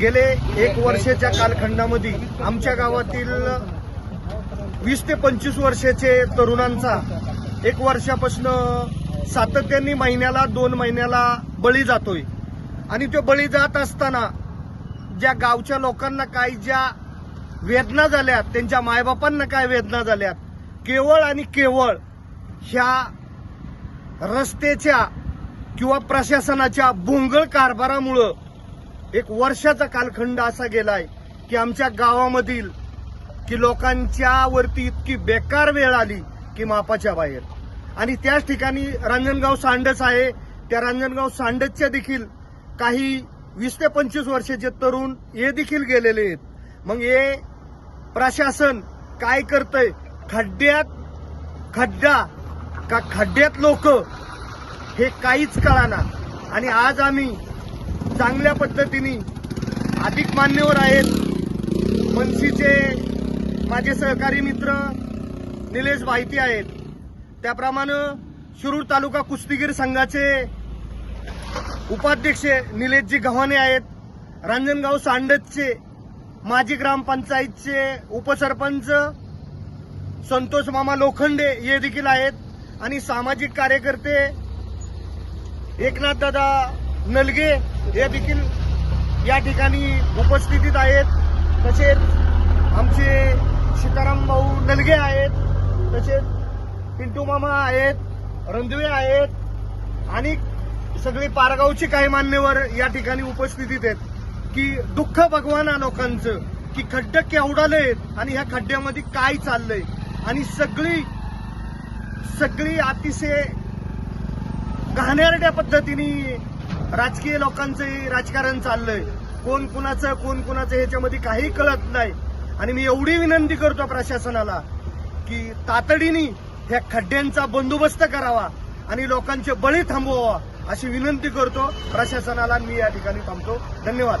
गेले एक वर्षाच्या कालखंडामध्ये आमच्या गावातील वीस ते पंचवीस वर्षाचे तरुणांचा एक वर्षापासून सातत्याने महिन्याला दोन महिन्याला बळी जातोय. आणि तो बळी जात असताना ज्या गावच्या लोकांना काही ज्या वेदना झाल्यात त्यांच्या मायबापांना काय वेदना झाल्यात केवळ आणि केवळ ह्या रस्त्याच्या किंवा प्रशासनाच्या भोंगळ कारभारामुळं एक वर्षाचा कालखंड असा गेलाय की आमच्या गावामधील की लोकांच्या वरती इतकी बेकार वेळ आली की मापाच्या बाहेर. आणि त्याच ठिकाणी रांजणगाव सांडस आहे. त्या रांजणगाव सांडसच्या देखील काही वीस ते पंचवीस वर्षाचे तरुण हे देखील गेलेले आहेत. मग हे प्रशासन काय करतंय? खड्ड्यात खड्डा का खड्ड्यात लोक? हे काहीच कळाना. आणि आज आम्ही चांगल्या पद्धतीने अधिक मान्यवर आहेत. मनसीचे माझे सहकारी मित्र निलेश माहिती आहेत. त्याप्रमाणे शिरूर तालुका कुस्तीगीर संघाचे उपाध्यक्ष निलेशजी गव्हाणे आहेत. रांजणगाव सांडतचे माजी ग्रामपंचायतचे उपसरपंच संतोष मामा लोखंडे हे देखील आहेत. आणि सामाजिक कार्यकर्ते एकनाथ दादा नलगे हे देखील या ठिकाणी उपस्थितीत आहेत. तसेच आमचे सीताराम भाऊ नलगे आहेत. तसेच पिंटू मामा आहेत रंधवे आहेत आणि सगळे पारगावचे काही मान्यवर या ठिकाणी उपस्थितीत आहेत की दुःख भगवाना लोकांचं की खड्डे आहेत आणि ह्या खड्ड्यामध्ये काय चाललंय. आणि सगळी सगळी अतिशय घाणेरड्या पद्धतीने राजकीय लोकांचं राजकारण चाललंय. कोण कुणाचं कोण कुणाचं ह्याच्यामध्ये काही कळत नाही. आणि मी एवढी विनंती करतो प्रशासनाला की तातडीने ह्या खड्ड्यांचा बंदोबस्त करावा आणि लोकांचे बळी थांबवावा अशी विनंती करतो. प्रशासनाला मी या ठिकाणी थांबतो. धन्यवाद.